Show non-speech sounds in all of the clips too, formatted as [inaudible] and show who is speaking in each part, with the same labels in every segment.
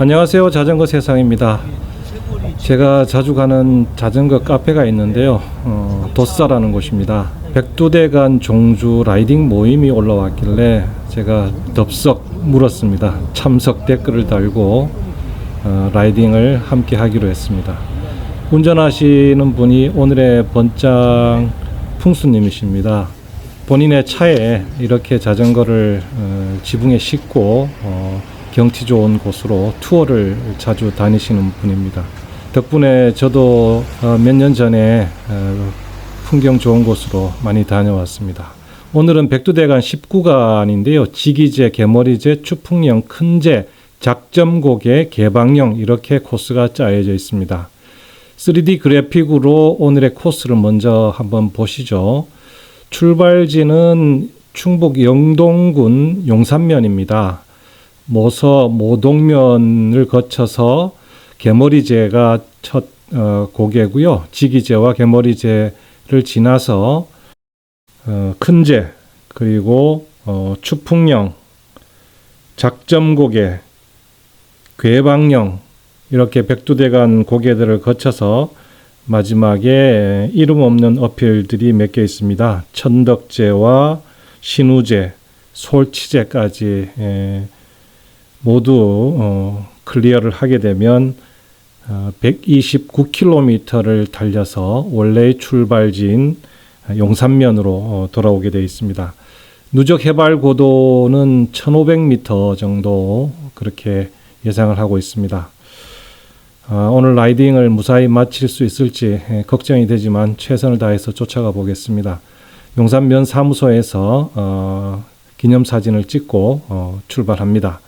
Speaker 1: 안녕하세요. 자전거 세상입니다. 제가 자주 가는 자전거 카페가 있는데요. 어, 도사라는 곳입니다. 백두대간 종주 라이딩 모임이 올라왔길래 제가 덥석 물었습니다. 참석 댓글을 달고 어, 라이딩을 함께 하기로 했습니다. 운전하시는 분이 오늘의 번장 풍수님이십니다. 본인의 차에 이렇게 자전거를 어, 지붕에 싣고 어, 경치 좋은 곳으로 투어를 자주 다니시는 분입니다. 덕분에 저도 어, 몇년 전에 어, 풍경 좋은 곳으로 많이 다녀왔습니다. 오늘은 백두대간 19간인데요. 지기제, 개머리제, 추풍령, 큰제, 작점곡의 개방령 이렇게 코스가 짜여져 있습니다. 3D 그래픽으로 오늘의 코스를 먼저 한번 보시죠. 출발지는 충북 영동군 용산면입니다. 모서 모동면을 거쳐서 개머리제가 첫 어, 고개고요. 지기제와 개머리제를 지나서 어, 큰제 그리고 어, 추풍령, 작점고개, 괴방령 이렇게 백두대간 고개들을 거쳐서 마지막에 이름 없는 어필들이 몇 개 있습니다. 천덕제와 신우제, 솔치제까지 에, 모두 어, 클리어를 하게 되면 어, 129km를 달려서 원래의 출발지인 용산면으로 어, 돌아오게 되어 있습니다. 누적 해발 고도는 1500m 정도 그렇게 예상을 하고 있습니다. 아, 오늘 라이딩을 무사히 마칠 수 있을지 에, 걱정이 되지만 최선을 다해서 쫓아가 보겠습니다. 용산면 사무소에서 어, 기념 사진을 찍고 어, 출발합니다.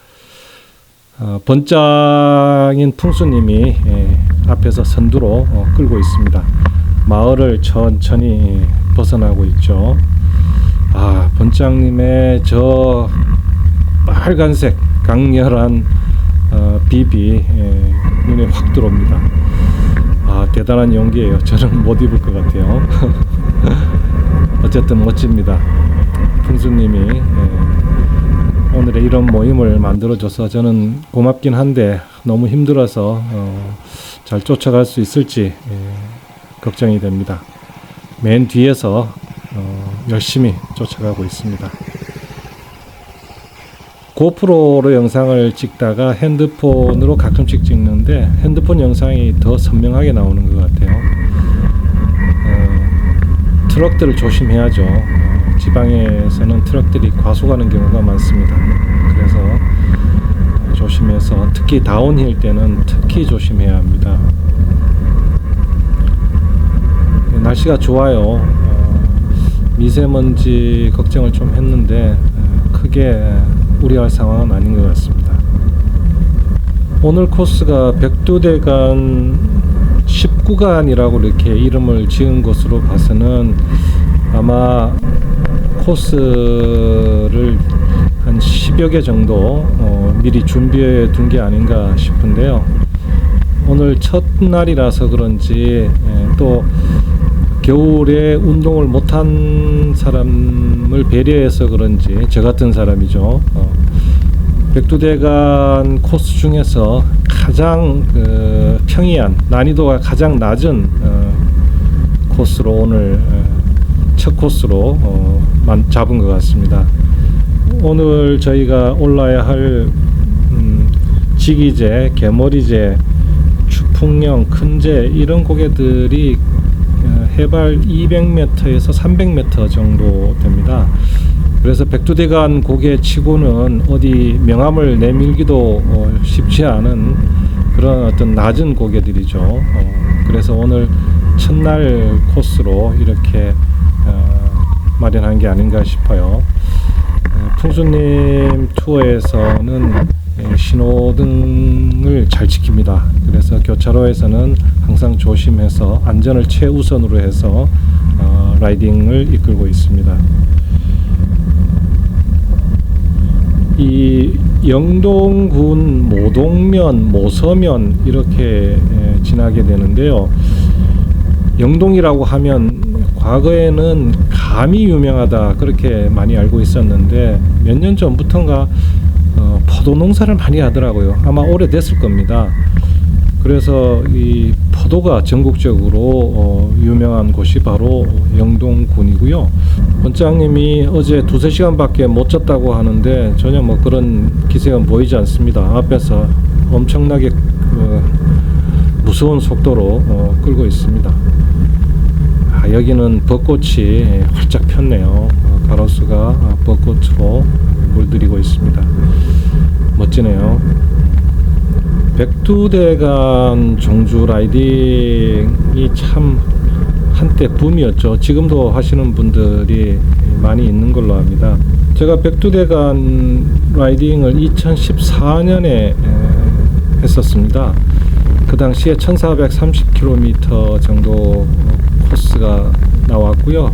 Speaker 1: 어, 번장인 풍수님이 예, 앞에서 선두로 어, 끌고 있습니다. 마을을 천천히 벗어나고 있죠. 아, 번장님의 저 빨간색 강렬한 어, 비비 예, 눈에 확 들어옵니다. 아, 대단한 연기예요. 저는 못 입을 것 같아요. [laughs] 어쨌든 멋집니다. 풍수님이 예, 오늘의 이런 모임을 만들어줘서 저는 고맙긴 한데 너무 힘들어서 어, 잘 쫓아갈 수 있을지 예, 걱정이 됩니다. 맨 뒤에서 어, 열심히 쫓아가고 있습니다. 고프로로 영상을 찍다가 핸드폰으로 가끔씩 찍는데 핸드폰 영상이 더 선명하게 나오는 것 같아요. 어, 트럭들을 조심해야죠. 어, 지방에서는 트럭들이 과속하는 경우가 많습니다. 그래서 조심해서 특히 다운힐 때는 특히 조심해야 합니다. 날씨가 좋아요. 어, 미세먼지 걱정을 좀 했는데 어, 크게 우려할 상황은 아닌 것 같습니다. 오늘 코스가 백두대간 19간이라고 이렇게 이름을 지은 것으로 봐서는 아마 코스를 한 10여 개 정도 어, 미리 준비해 둔 게 아닌가 싶은데요. 오늘 첫날이라서 그런지 예, 또 겨울에 운동을 못한 사람을 배려해서 그런지 저 같은 사람이죠. 어, 백두대간 코스 중에서 가장 그 평이한 난이도가 가장 낮은 어, 코스로 오늘 어, 첫 코스로 어, 만- 잡은 것 같습니다. 오늘 저희가 올라야 할 음, 지기제, 개머리제, 추풍령, 큰제 이런 고개들이 어, 해발 200m에서 300m 정도 됩니다. 그래서 백두대간 고개 치고는 어디 명함을 내밀기도 어, 쉽지 않은 그런 어떤 낮은 고개들이죠. 어, 그래서 오늘 첫날 코스로 이렇게 어, 마련한 게 아닌가 싶어요. 어, 풍수님 투어에서는 예, 신호등을 잘 지킵니다. 그래서 교차로에서는 항상 조심해서 안전을 최우선으로 해서 어, 라이딩을 이끌고 있습니다. 이 영동군 모동면, 모서면 이렇게 예, 지나게 되는데요. 영동이라고 하면 과거에는 감이 유명하다 그렇게 많이 알고 있었는데 몇 년 전부터인가 어, 포도 농사를 많이 하더라고요. 아마 오래됐을 겁니다. 그래서 이 포도가 전국적으로 어, 유명한 곳이 바로 영동군이고요. 원장님이 어제 두세 시간밖에 못 잤다고 하는데 전혀 뭐 그런 기색은 보이지 않습니다. 앞에서 엄청나게 그 무서운 속도로 어, 끌고 있습니다. 아, 여기는 벚꽃이 활짝 폈네요. 어, 가로수가 아, 벚꽃으로 물들이고 있습니다. 멋지네요. 백두대간 종주 라이딩이 참 한때 붐이었죠. 지금도 하시는 분들이 많이 있는 걸로 압니다. 제가 백두대간 라이딩을 2014년에 했었습니다. 그 당시에 1430km 정도 코스가 나왔고요.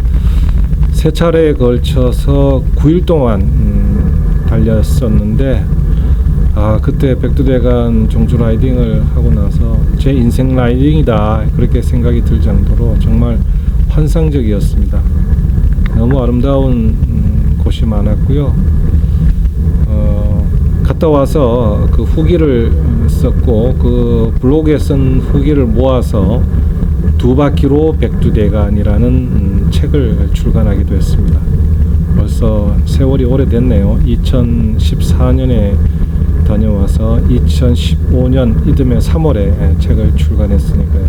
Speaker 1: 세 차례에 걸쳐서 9일 동안 음, 달렸었는데 아 그때 백두대간 종주 라이딩을 하고 나서 제 인생 라이딩이다 그렇게 생각이 들 정도로 정말 환상적이었습니다. 너무 아름다운 음, 곳이 많았고요. 어, 갔다 와서 그 후기를 썼고 그 블로그에 쓴 후기를 모아서 두 바퀴로 백두대간이라는 음, 책을 출간하기도 했습니다. 벌써 세월이 오래됐네요. 2014년에 다녀와서 2015년 이듬해 3월에 책을 출간했으니까요.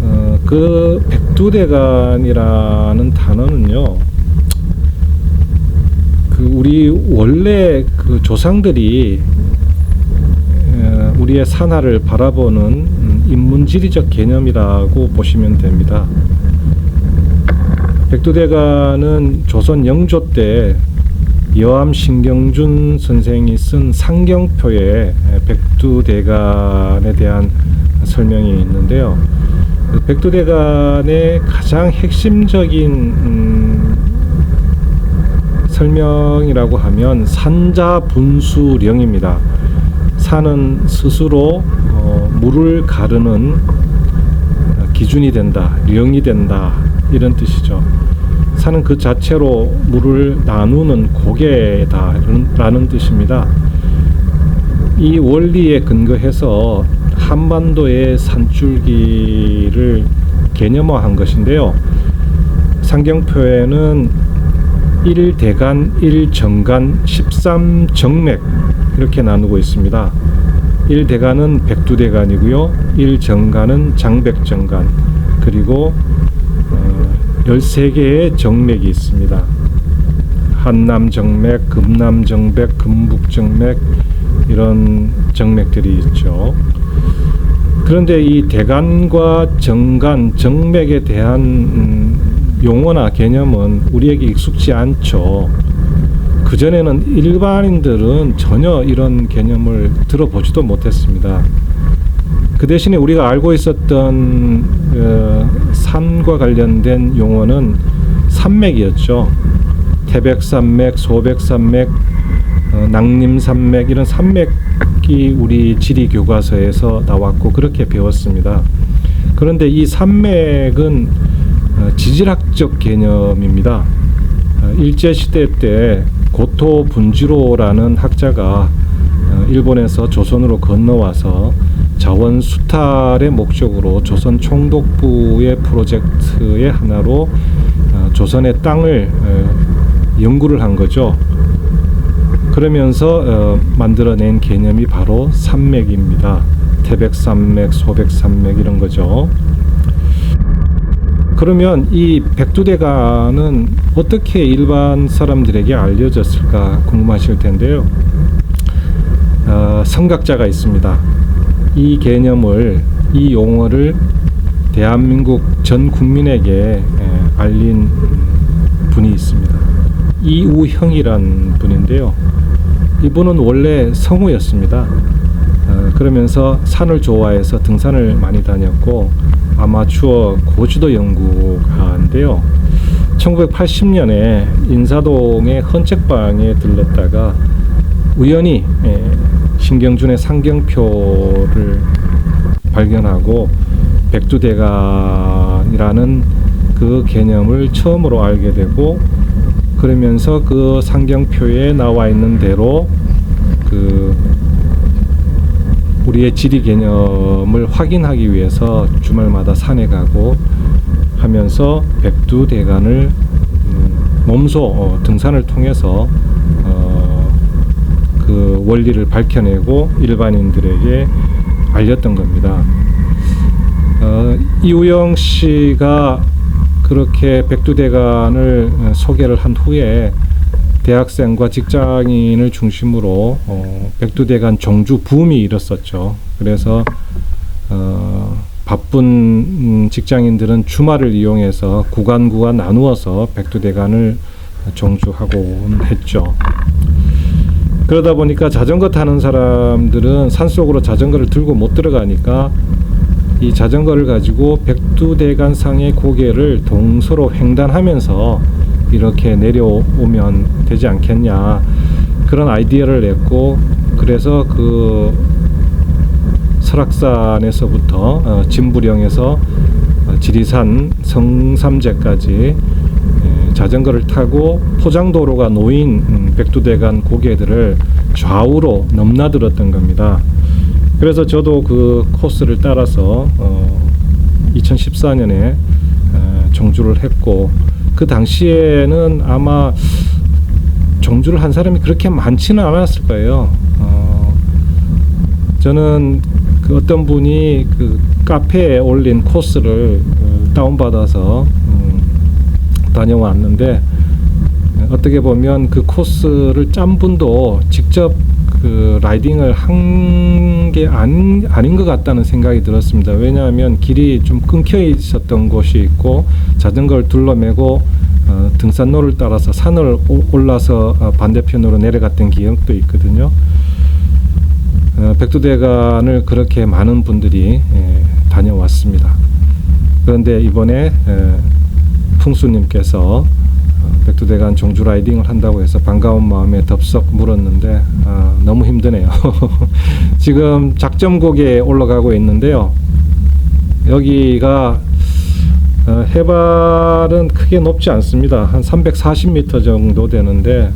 Speaker 1: 어, 그 백두대간이라는 단어는요. 그 우리 원래 그 조상들이 어, 우리의 산하를 바라보는 음, 인문지리적 개념이라고 보시면 됩니다. 백두대간은 조선 영조 때 여암 신경준 선생이 쓴 상경표에 백두대간에 대한 설명이 있는데요. 그 백두대간의 가장 핵심적인 음, 설명이라고 하면 산자분수령입니다. 산은 스스로 어, 물을 가르는 기준이 된다, 령이 된다 이런 뜻이죠. 산은 그 자체로 물을 나누는 고개다라는 뜻입니다. 이 원리에 근거해서 한반도의 산줄기를 개념화한 것인데요. 상경표에는 1대간, 1정간, 13정맥 이렇게 나누고 있습니다. 1대간은 백두대간이고요. 1정간은 장백정간 그리고 13개의 정맥이 있습니다. 한남정맥, 금남정맥, 금북정맥 이런 정맥들이 있죠. 그런데 이 대간과 정간, 정맥에 대한 음, 용어나 개념은 우리에게 익숙지 않죠. 그전에는 일반인들은 전혀 이런 개념을 들어보지도 못했습니다. 그 대신에 우리가 알고 있었던 어, 산과 관련된 용어는 산맥이었죠. 태백산맥, 소백산맥, 어, 낭림산맥 이런 산맥이 우리 지리 교과서에서 나왔고 그렇게 배웠습니다. 그런데 이 산맥은 어, 지질학적 개념입니다. 어, 일제 시대 때 고토 분지로라는 학자가 어, 일본에서 조선으로 건너와서 자원 수탈의 목적으로 조선 총독부의 프로젝트의 하나로 어, 조선의 땅을 어, 연구를 한 거죠. 그러면서 어, 만들어낸 개념이 바로 산맥입니다. 태백산맥, 소백산맥 이런 거죠. 그러면 이 백두대간은 어떻게 일반 사람들에게 알려졌을까 궁금하실 텐데요. 어, 성각자가 있습니다. 이 개념을 이 용어를 대한민국 전 국민에게 알린 분이 있습니다. 이우형이란 분인데요. 이분은 원래 성우였습니다. 어, 그러면서 산을 좋아해서 등산을 많이 다녔고 아마추어 고지도 연구가인데요. 1980년에 인사동의 헌책방에 들렀다가 우연히 신경준의 상경표를 발견하고 백두대간이라는 그 개념을 처음으로 알게 되고 그러면서 그 상경표에 나와 있는 대로 그 우리의 지리 개념을 확인하기 위해서 주말마다 산에 가고 하면서 백두 대간을 음, 몸소 어, 등산을 통해서 어, 그 원리를 밝혀내고 일반인들에게 알렸던 겁니다. 어, 이우영 씨가 그렇게 백두대간을 어, 소개를 한 후에 대학생과 직장인을 중심으로 어, 백두대간 정주 붐이 일었었죠. 그래서 어, 바쁜 음, 직장인들은 주말을 이용해서 구간 구간 나누어서 백두대간을 정주하곤 했죠. 그러다 보니까 자전거 타는 사람들은 산속으로 자전거를 들고 못 들어가니까 이 자전거를 가지고 백두대간 상의 고개를 동서로 횡단하면서 이렇게 내려오면 되지 않겠냐 그런 아이디어를 냈고 그래서 그 설악산에서부터 어, 진부령에서 어, 지리산 성삼제까지 에, 자전거를 타고 포장도로가 놓인 음, 백두대간 고개들을 좌우로 넘나들었던 겁니다. 그래서 저도 그 코스를 따라서 어, 2014년에 어, 정주를 했고 그 당시에는 아마 정주를 한 사람이 그렇게 많지는 않았을 거예요. 어, 저는 그 어떤 분이 그 카페에 올린 코스를 어, 다운받아서 음, 다녀왔는데 어떻게 보면 그 코스를 짠 분도 직접 그 라이딩을 한 게 아닌, 아닌 것 같다는 생각이 들었습니다. 왜냐하면 길이 좀 끊겨 있었던 곳이 있고 자전거를 둘러매고 어, 등산로를 따라서 산을 오- 올라서 어, 반대편으로 내려갔던 기억도 있거든요. 어, 백두대간을 그렇게 많은 분들이 예, 다녀왔습니다. 그런데 이번에 에, 풍수님께서 어, 백두대간 정주 라이딩을 한다고 해서 반가운 마음에 덥석 물었는데 아, 너무 힘드네요. [laughs] 지금 작점곡에 올라가고 있는데요. 여기가 어, 해발은 크게 높지 않습니다. 한 340m 정도 되는데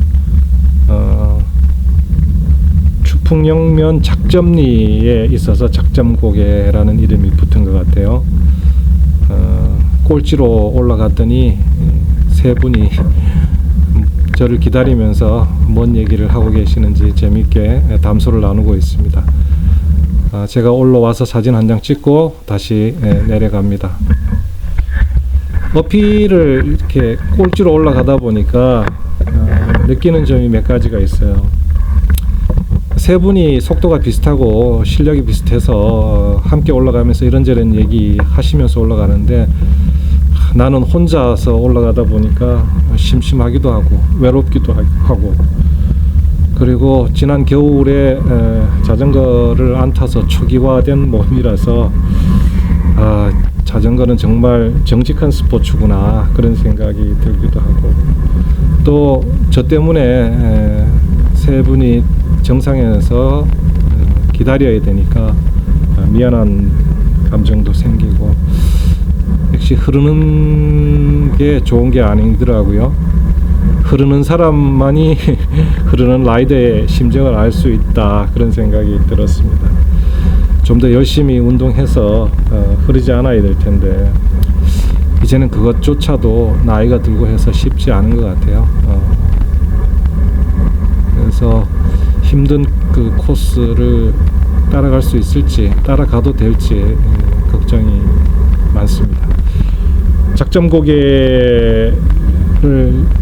Speaker 1: 어, 추풍영면 작점리에 있어서 작점고개라는 이름이 붙은 것 같아요. 어, 꼴찌로 올라갔더니 세 분이 저를 기다리면서 뭔 얘기를 하고 계시는지 재밌게 담소를 나누고 있습니다. 아, 제가 올라와서 사진 한 장 찍고 다시 예, 내려갑니다. 어필을 이렇게 꼴찌로 올라가다 보니까 어, 느끼는 점이 몇 가지가 있어요. 세 분이 속도가 비슷하고 실력이 비슷해서 어, 함께 올라가면서 이런저런 얘기 하시면서 올라가는데 하, 나는 혼자서 올라가다 보니까 심심하기도 하고 외롭기도 하- 하고. 그리고 지난 겨울에 에, 자전거를 안 타서 초기화된 몸이라서 아 자전거는 정말 정직한 스포츠구나 그런 생각이 들기도 하고. 또 저 때문에 에, 세 분이 정상에서 어, 기다려야 되니까 어, 미안한 감정도 생기고 역시 흐르는 게 좋은 게 아니더라고요. 흐르는 사람만이 [laughs] 흐르는 라이더의 심정을 알 수 있다 그런 생각이 들었습니다. 좀 더 열심히 운동해서 어, 흐르지 않아야 될 텐데 이제는 그것조차도 나이가 들고 해서 쉽지 않은 것 같아요. 어, 그래서 힘든 그 코스를 따라갈 수 있을지 따라가도 될지 예, 걱정이 많습니다. 작점 고개를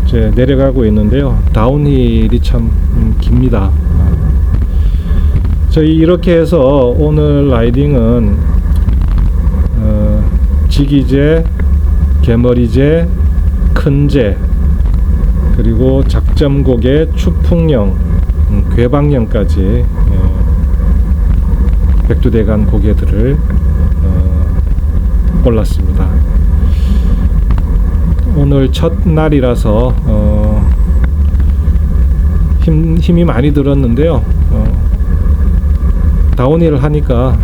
Speaker 1: 이제 내려가고 있는데요. 다운힐이 참 음, 깁니다. 아, 저희 이렇게 해서 오늘 라이딩은 어, 지기제, 개머리제, 큰제 그리고 작점곡의 추풍령, 음, 괴방령까지 예, 백두대간 고개들을 어, 올랐습니다. 오늘 첫 날이라서 어, 힘, 힘이 많이 들었는데요. 어, 다운힐을 하니까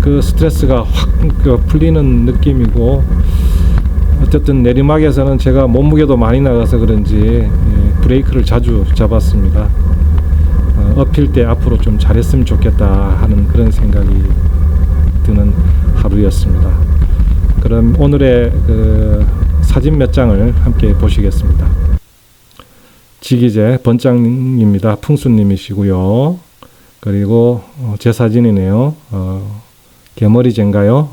Speaker 1: 그 스트레스가 확 그, 풀리는 느낌이고 어쨌든 내리막에서는 제가 몸무게도 많이 나가서 그런지 예, 브레이크를 자주 잡았습니다. 어, 업힐 때 앞으로 좀 잘했으면 좋겠다 하는 그런 생각이 드는 하루였습니다. 그럼 오늘의 그 사진 몇 장을 함께 보시겠습니다. 지기재 번장입니다. 풍수님이시고요. 그리고 어, 제 사진이네요. 어, 개머리제인가요?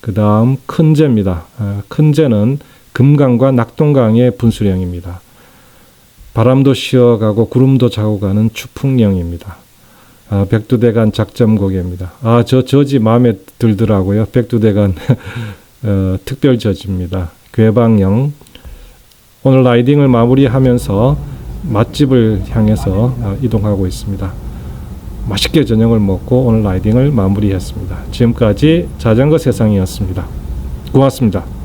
Speaker 1: 그 다음 큰제입니다. 아, 큰제는 금강과 낙동강의 분수령입니다. 바람도 쉬어가고 구름도 자고 가는 추풍령입니다. 아, 백두대간 작점고개입니다. 아, 저 저지 마음에 들더라고요. 백두대간 [laughs] 어, 특별 저지입니다. 괴방령. 오늘 라이딩을 마무리하면서 맛집을 향해서 어, 이동하고 있습니다. 맛있게 저녁을 먹고 오늘 라이딩을 마무리했습니다. 지금까지 자전거 세상이었습니다. 고맙습니다.